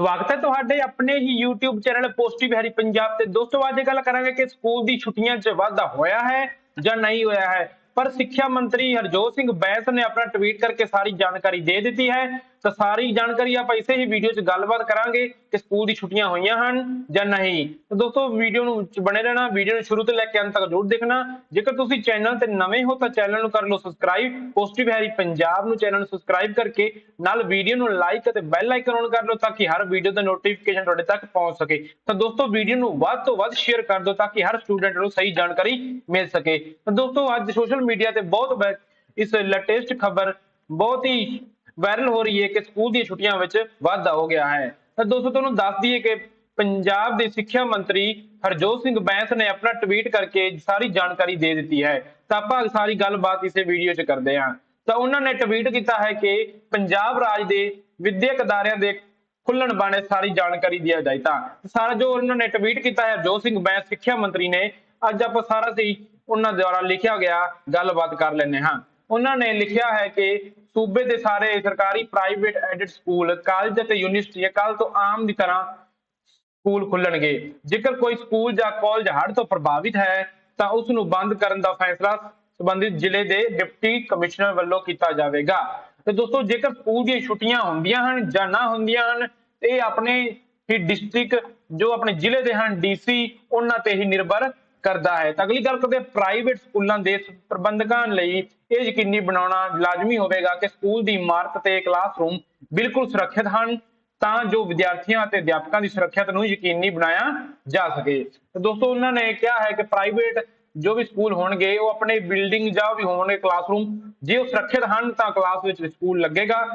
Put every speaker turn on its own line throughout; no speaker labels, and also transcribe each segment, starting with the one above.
ਸਵਾਗਤ ਹੈ ਤੁਹਾਡੇ ਆਪਣੇ ਹੀ YouTube channel positive Harry Punjab ਤੇ। ਦੋਸਤੋ, ਅੱਜ ਗੱਲ ਕਰਾਂਗੇ ਕਿ ਸਕੂਲ ਦੀ ਛੁੱਟੀਆਂ 'ਚ ਵਾਧਾ ਹੋਇਆ ਹੈ ਜਾਂ ਨਹੀਂ ਹੋਇਆ ਹੈ। ਪਰ ਸਿੱਖਿਆ ਮੰਤਰੀ ਹਰਜੋਤ ਸਿੰਘ ਬੈਂਸ ਨੇ ਆਪਣਾ ਟਵੀਟ ਕਰਕੇ ਸਾਰੀ ਜਾਣਕਾਰੀ ਦੇ ਦਿੱਤੀ ਹੈ। ਤਾਂ ਸਾਰੀ ਜਾਣਕਾਰੀ ਆਪਾਂ ਇਸੇ ਹੀ ਵੀਡੀਓ 'ਚ ਗੱਲਬਾਤ ਕਰਾਂਗੇ ਕਿ ਸਕੂਲ ਦੀ ਛੁੱਟੀਆਂ ਹੋਈਆਂ ਹਨ ਜਾਂ ਨਹੀਂ। ਤਾਂ ਦੋਸਤੋ ਵੀਡੀਓ ਨੂੰ ਬਣੇ ਰਹਿਣਾ ਵੀਡੀਓ ਨੂੰ ਸ਼ੁਰੂ ਤੋਂ ਲੈ ਕੇ ਅੰਤ ਤੱਕ ਜ਼ਰੂਰ ਦੇਖਣਾ। ਜੇਕਰ ਤੁਸੀਂ ਚੈਨਲ ਤੇ ਨਵੇਂ ਹੋ ਤਾਂ ਚੈਨਲ ਨੂੰ ਕਰ ਲਓ ਸਬਸਕ੍ਰਾਈਬ ਪੋਜ਼ਿਟਿਵ ਹੈਰੀ ਪੰਜਾਬ ਨੂੰ ਚੈਨਲ ਨੂੰ ਸਬਸਕ੍ਰਾਈਬ ਕਰਕੇ, ਨਾਲ ਵੀਡੀਓ ਨੂੰ ਲਾਈਕ ਅਤੇ ਬੈਲ ਆਈਕਨ ਔਨ ਕਰ ਲਓ ਤਾਂ ਕਿ ਹਰ ਵੀਡੀਓ ਦਾ ਨੋਟੀਫਿਕੇਸ਼ਨ ਤੁਹਾਡੇ ਤੱਕ ਪਹੁੰਚ ਸਕੇ। ਤਾਂ ਦੋਸਤੋ ਵੀਡੀਓ ਨੂੰ ਵੱਧ ਤੋਂ ਵੱਧ ਸ਼ੇਅਰ ਕਰ ਦਿਓ ਤਾਂ ਕਿ ਹਰ ਸਟੂਡੈਂਟ ਨੂੰ ਸਹੀ ਜਾਣਕਾਰੀ ਮਿਲ ਸਕੇ। ਤਾਂ ਦੋਸਤੋ, ਅੱਜ ਸੋਸ਼ਲ ਮੀਡੀਆ ਤੇ ਬਹੁਤ ਇਸ ਲੇਟੈਸਟ ਖਬਰ ਬਹੁਤ ਹੀ ਵਾਇਰਲ ਹੋ ਰਹੀ ਹੈ ਕਿ ਸਕੂਲ ਦੀਆਂ ਛੁੱਟੀਆਂ ਵਿੱਚ ਵਾਧਾ ਹੋ ਗਿਆ ਹੈ। ਤਾਂ ਦੋਸਤੋ, ਤੁਹਾਨੂੰ ਦੱਸ ਦਈਏ ਕਿ ਪੰਜਾਬ ਦੇ ਸਿੱਖਿਆ ਮੰਤਰੀ ਹਰਜੋਤ ਸਿੰਘ ਬੈਂਸ ਨੇ ਆਪਣਾ ਟਵੀਟ ਕਰਕੇ ਸਾਰੀ ਜਾਣਕਾਰੀ ਦੇ ਦਿੱਤੀ ਹੈ। ਤਾਂ ਆਪਾਂ ਸਾਰੀ ਗੱਲਬਾਤ ਇਸੇ ਵੀਡੀਓ 'ਚ ਕਰਦੇ ਹਾਂ। ਤਾਂ ਉਹਨਾਂ ਨੇ ਟਵੀਟ ਕੀਤਾ ਹੈ ਕਿ ਪੰਜਾਬ ਰਾਜ ਦੇ ਵਿਦਿਅਕ ਅਦਾਰਿਆਂ ਦੇ ਖੁੱਲਣ ਬਾਰੇ ਸਾਰੀ ਜਾਣਕਾਰੀ ਦਿਆ ਜਾਏ ਤਾਂ। ਸਾਰਾ ਜੋ ਉਹਨਾਂ ਨੇ ਟਵੀਟ ਕੀਤਾ ਹੈ, ਹਰਜੋਤ ਸਿੰਘ ਬੈਂਸ ਸਿੱਖਿਆ ਮੰਤਰੀ ਨੇ, ਅੱਜ ਆਪਾਂ ਸਾਰਾ ਸਹੀ ਉਹਨਾਂ ਦੁਆਰਾ ਲਿਖਿਆ ਗਿਆ, ਗੱਲਬਾਤ ਕਰ ਲੈਂਦੇ ਹਾਂ। ਉਹਨਾਂ ਨੇ ਲਿਖਿਆ ਹੈ ਕਿ ਸੂਬੇ ਦੇ ਸਾਰੇ ਸਰਕਾਰੀ ਪ੍ਰਾਈਵੇਟ ਐਡਡ ਸਕੂਲ ਕਾਲਜ ਅਤੇ ਯੂਨੀਵਰਸਿਟੀਆਂ ਕੱਲ ਤੋਂ ਆਮ ਦੀ ਤਰ੍ਹਾਂ ਸਕੂਲ ਖੁੱਲਣਗੇ। ਜੇਕਰ ਕੋਈ ਸਕੂਲ ਜਾਂ ਕਾਲਜ ਹੜ੍ਹ ਤੋਂ ਪ੍ਰਭਾਵਿਤ ਹੈ, ਤਾਂ ਉਸ ਨੂੰ ਬੰਦ ਕਰਨ ਦਾ ਫੈਸਲਾ ਸੰਬੰਧਿਤ ਜ਼ਿਲ੍ਹੇ ਦੇ ਡਿਪਟੀ ਕਮਿਸ਼ਨਰ ਵੱਲੋਂ ਕੀਤਾ ਜਾਵੇਗਾ। ਤੇ ਦੋਸਤੋ, ਜੇਕਰ ਸਕੂਲ ਦੀਆਂ ਛੁੱਟੀਆਂ ਹੁੰਦੀਆਂ ਹਨ ਜਾਂ ਨਾ ਹੁੰਦੀਆਂ ਹਨ ਇਹ ਆਪਣੇ ਹੀ ਡਿਸਟ੍ਰਿਕਟ ਜੋ ਆਪਣੇ ਜ਼ਿਲ੍ਹੇ ਦੇ ਹਨ ਡੀਸੀ ਉਹਨਾਂ ਤੇ ਹੀ ਨਿਰਭਰ ਕਰਦਾ ਹੈ। ਤਾਂ ਅਗਲੀ ਗੱਲ ਕਰਦੇ ਪ੍ਰਾਈਵੇਟ ਸਕੂਲਾਂ ਦੇ ਪ੍ਰਬੰਧਕਾਂ ਲਈ ਇਹ ਯਕੀਨੀ ਬਣਾਉਣਾ ਲਾਜ਼ਮੀ ਹੋਵੇਗਾ ਕਿ ਸਕੂਲ ਦੀ ਇਮਾਰਤ ਤੇ ਕਲਾਸਰੂਮ ਬਿਲਕੁਲ ਸੁਰੱਖਿਅਤ ਹਨ, ਤਾਂ ਜੋ ਵਿਦਿਆਰਥੀਆਂ ਅਤੇ ਅਧਿਆਪਕਾਂ ਦੀ ਸੁਰੱਖਿਅਤ ਨੂੰ ਯਕੀਨੀ ਬਣਾਇਆ ਜਾ ਸਕੇ। ਤਾਂ ਦੋਸਤੋ, ਉਹਨਾਂ ਨੇ ਕਿਹਾ ਹੈ ਕਿ ਪ੍ਰਾਈਵੇਟ ਜੋ ਵੀ ਸਕੂਲ ਹੋਣਗੇ, ਉਹ ਆਪਣੇ ਬਿਲਡਿੰਗ ਜਾਂ ਵੀ ਹੋਣਗੇ ਕਲਾਸਰੂਮ ਜੇ ਉਹ ਸੁਰੱਖਿਅਤ ਹਨ, ਤਾਂ ਕਲਾਸ ਵਿੱਚ ਸਕੂਲ ਲੱਗੇਗਾ।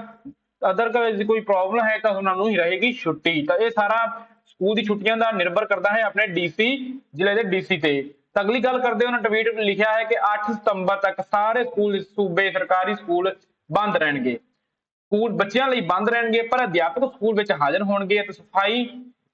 ਅਦਰਵਾਈਜ਼ ਕੋਈ ਪ੍ਰੋਬਲਮ ਹੈ ਤਾਂ ਉਹਨਾਂ ਨੂੰ ਹੀ ਰਹੇਗੀ ਛੁੱਟੀ। ਤਾਂ ਇਹ ਸਾਰਾ ਸਕੂਲ ਦੀ ਛੁੱਟੀਆਂ ਦਾ ਨਿਰਭਰ ਕਰਦਾ ਹੈ ਆਪਣੇ ਡੀਸੀ ਜ਼ਿਲ੍ਹੇ ਦੇ ਡੀਸੀ ਤੇ। ਅਗਲੀ ਗੱਲ ਕਰਦੇ ਉਹਨਾਂ ਟਵੀਟ ਲਿਖਿਆ ਹੈ ਕਿ 8 ਸਤੰਬਰ ਤੱਕ ਸਾਰੇ ਸਕੂਲ ਸੂਬੇ, ਸਰਕਾਰੀ ਸਕੂਲ ਬੰਦ ਰਹਿਣਗੇ। ਸਕੂਲ ਬੱਚਿਆਂ ਲਈ ਬੰਦ ਰਹਿਣਗੇ, ਪਰ ਅਧਿਆਪਕ ਸਕੂਲ ਵਿੱਚ ਹਾਜ਼ਰ ਹੋਣਗੇ ਅਤੇ ਸਫ਼ਾਈ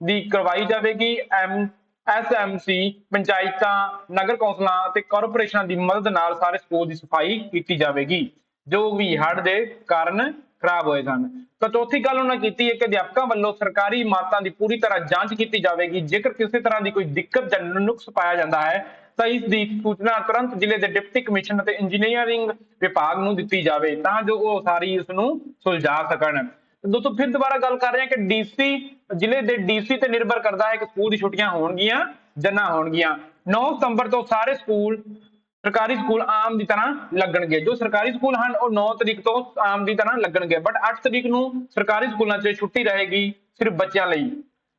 ਦੀ ਕਰਵਾਈ ਜਾਵੇਗੀ। ਐਮ ਐਸਐਮਸੀ ਪੰਚਾਇਤਾਂ, ਨਗਰ ਕੌਂਸਲਾਂ ਅਤੇ ਕਾਰਪੋਰੇਸ਼ਨਾਂ ਦੀ ਮਦਦ ਨਾਲ ਸਾਰੇ ਸਕੂਲ ਦੀ ਸਫ਼ਾਈ ਕੀਤੀ ਜਾਵੇਗੀ, ਜੋ ਵੀ ਹੜ੍ਹ ਦੇ ਕਾਰਨ ਖਰਾਬ ਹੋਏ ਸਨ। ਤਾਂ ਚੌਥੀ ਗੱਲ ਉਹਨਾਂ ਕੀਤੀ ਹੈ ਕਿ ਅਧਿਆਪਕਾਂ ਵੱਲੋਂ ਸਰਕਾਰੀ ਇਮਾਰਤਾਂ ਦੀ ਪੂਰੀ ਤਰ੍ਹਾਂ ਜਾਂਚ ਕੀਤੀ ਜਾਵੇਗੀ। ਜੇਕਰ ਕਿਸੇ ਤਰ੍ਹਾਂ ਦੀ ਕੋਈ ਦਿੱਕਤ ਜਾਂ ਨੁਕਸ ਪਾਇਆ ਜਾਂਦਾ ਹੈ, ਤਾਂ ਇਸ ਦੀ ਸੂਚਨਾ ਤੁਰੰਤ ਜ਼ਿਲ੍ਹੇ ਦੇ ਡਿਪਟੀ ਕਮਿਸ਼ਨਰ ਅਤੇ ਇੰਜੀਨੀਅਰਿੰਗ ਵਿਭਾਗ ਨੂੰ ਦਿੱਤੀ ਜਾਵੇ, ਤਾਂ ਜੋ ਉਹ ਸਾਰੀ ਇਸ ਨੂੰ ਸੁਲਝਾ ਸਕਣ। ਦੋਸਤੋ, ਫਿਰ ਦੁਬਾਰਾ ਗੱਲ ਕਰ ਰਹੇ ਹਾਂ ਕਿ ਡੀਸੀ, ਜ਼ਿਲ੍ਹੇ ਦੇ ਡੀਸੀ ਤੇ ਨਿਰਭਰ ਕਰਦਾ ਹੈ ਕਿ ਸਕੂਲ ਦੀ ਛੁੱਟੀਆਂ ਹੋਣਗੀਆਂ ਜਾਂ ਨਾ ਹੋਣਗੀਆਂ। 9 ਸਤੰਬਰ ਤੋਂ ਸਾਰੇ ਸਕੂਲ ਸਰਕਾਰੀ ਸਕੂਲ ਆਮ ਦੀ ਤਰ੍ਹਾਂ ਲੱਗਣਗੇ। ਜੋ ਸਰਕਾਰੀ ਸਕੂਲ ਹਨ, ਉਹ 9 ਤਰੀਕ ਤੋਂ ਆਮ ਦੀ ਤਰ੍ਹਾਂ ਲੱਗਣਗੇ। ਬਟ 8 ਤਰੀਕ ਨੂੰ ਸਰਕਾਰੀ ਸਕੂਲਾਂ 'ਚ ਛੁੱਟੀ ਰਹੇਗੀ ਸਿਰਫ ਬੱਚਿਆਂ ਲਈ।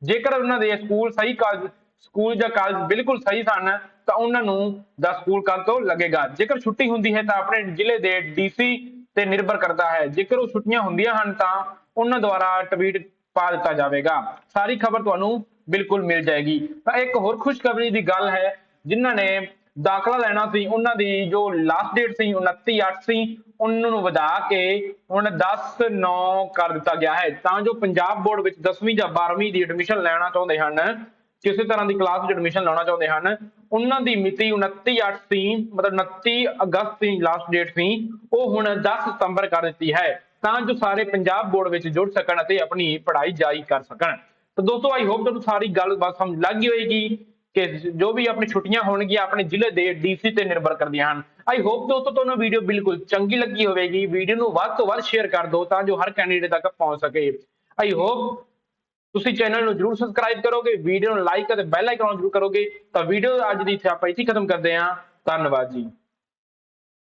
ਜੇਕਰ ਉਹਨਾਂ ਦੇ ਸਕੂਲ ਸਹੀ ਕਾਲਜ ਸਕੂਲ ਜਾਂ ਕਾਲਜ ਬਿਲਕੁਲ ਸਹੀ ਸਨ, ਤਾਂ ਉਹਨਾਂ ਨੂੰ ਦਾ ਸਕੂਲ ਕੱਲ ਤੋਂ ਲੱਗੇਗਾ। ਜੇਕਰ ਛੁੱਟੀ ਹੁੰਦੀ ਹੈ, ਤਾਂ ਆਪਣੇ ਜ਼ਿਲ੍ਹੇ ਦੇ ਡੀਸੀ ਤੇ ਨਿਰਭਰ ਕਰਦਾ ਹੈ। ਜੇਕਰ ਉਹ ਛੁੱਟੀਆਂ ਹੁੰਦੀਆਂ ਹਨ, ਤਾਂ ਉਹਨਾਂ ਦੁਆਰਾ ਟਵੀਟ ਪਾ ਦਿੱਤਾ ਜਾਵੇਗਾ। ਸਾਰੀ ਖਬਰ ਤੁਹਾਨੂੰ ਬਿਲਕੁਲ ਮਿਲ ਜਾਏਗੀ। ਤਾਂ ਇੱਕ ਹੋਰ ਖੁਸ਼ਖਬਰੀ ਦੀ ਗੱਲ ਹੈ, ਜਿਨ੍ਹਾਂ ਨੇ ਦਾਖਲਾ ਲੈਣਾ ਸੀ, ਉਹਨਾਂ ਦੀ ਜੋ ਲਾਸਟ ਡੇਟ ਸੀ 29 8 ਸੀ, ਉਹਨਾਂ ਨੂੰ ਵਧਾ ਕੇ ਹੁਣ 10 9 ਕਰ ਦਿੱਤਾ ਗਿਆ ਹੈ। ਤਾਂ ਜੋ ਪੰਜਾਬ ਬੋਰਡ ਵਿੱਚ 10ਵੀਂ ਜਾਂ 12ਵੀਂ ਦੀ ਐਡਮਿਸ਼ਨ ਲੈਣਾ ਚਾਹੁੰਦੇ ਹਨ, ਕਿਸੇ ਤਰ੍ਹਾਂ ਦੀ ਕਲਾਸ ਵਿੱਚ ਐਡਮਿਸ਼ਨ ਲਾਉਣਾ ਚਾਹੁੰਦੇ ਹਨ, ਉਹਨਾਂ ਦੀ ਮਿਤੀ 29 8 ਸੀ, ਮਤਲਬ 29 ਅਗਸਤ ਦੀ ਲਾਸਟ ਡੇਟ ਸੀ, ਉਹ ਹੁਣ 10 ਸਤੰਬਰ ਕਰ ਦਿੱਤੀ ਹੈ। ਤਾਂ ਜੋ ਸਾਰੇ ਪੰਜਾਬ ਬੋਰਡ ਵਿੱਚ ਜੁੜ ਸਕਣ ਅਤੇ ਆਪਣੀ ਪੜ੍ਹਾਈ ਜਾਰੀ ਕਰ ਸਕਣ। ਤਾਂ ਦੋਸਤੋ ਆਈ ਹੋਪ ਤੁਹਾਨੂੰ ਸਾਰੀ ਗੱਲਬਾਤ ਸਮਝ ਲੱਗ ਗਈ ਹੋਏਗੀ। ਕਿ ਜੋ ਵੀ ਆਪਣੀ ਛੁੱਟੀਆਂ ਹੋਣਗੀਆਂ ਆਪਣੇ ਜ਼ਿਲ੍ਹੇ ਦੇ ਡੀਸੀ ਤੇ ਨਿਰਭਰ ਕਰਦੀਆਂ ਹਨ। ਆਈ ਹੋਪ ਦੋਸਤੋ ਤੁਹਾਨੂੰ ਵੀਡੀਓ ਬਿਲਕੁਲ ਚੰਗੀ ਲੱਗੀ ਹੋਵੇਗੀ। ਵੀਡੀਓ ਨੂੰ ਵੱਧ ਤੋਂ ਵੱਧ ਸ਼ੇਅਰ ਕਰ ਦਿਓ ਤਾਂ ਜੋ ਹਰ ਕੈਂਡੀਡੇਟ ਤੱਕ ਪਹੁੰਚ ਸਕੇ। ਆਈ ਹੋਪ ਤੁਸੀਂ ਚੈਨਲ ਨੂੰ ਜਰੂਰ ਸਬਸਕ੍ਰਾਈਬ ਕਰੋਗੇ ਵੀਡੀਓ ਨੂੰ ਲਾਈਕ ਅਤੇ ਬੈਲ ਆਈਕਨ ਜ਼ਰੂਰ ਕਰੋਗੇ। ਤਾਂ ਵੀਡੀਓ ਅੱਜ ਦੀ ਇੱਥੇ ਆਪਾਂ ਇੱਥੇ ਖਤਮ ਕਰਦੇ ਹਾਂ। ਧੰਨਵਾਦ ਜੀ।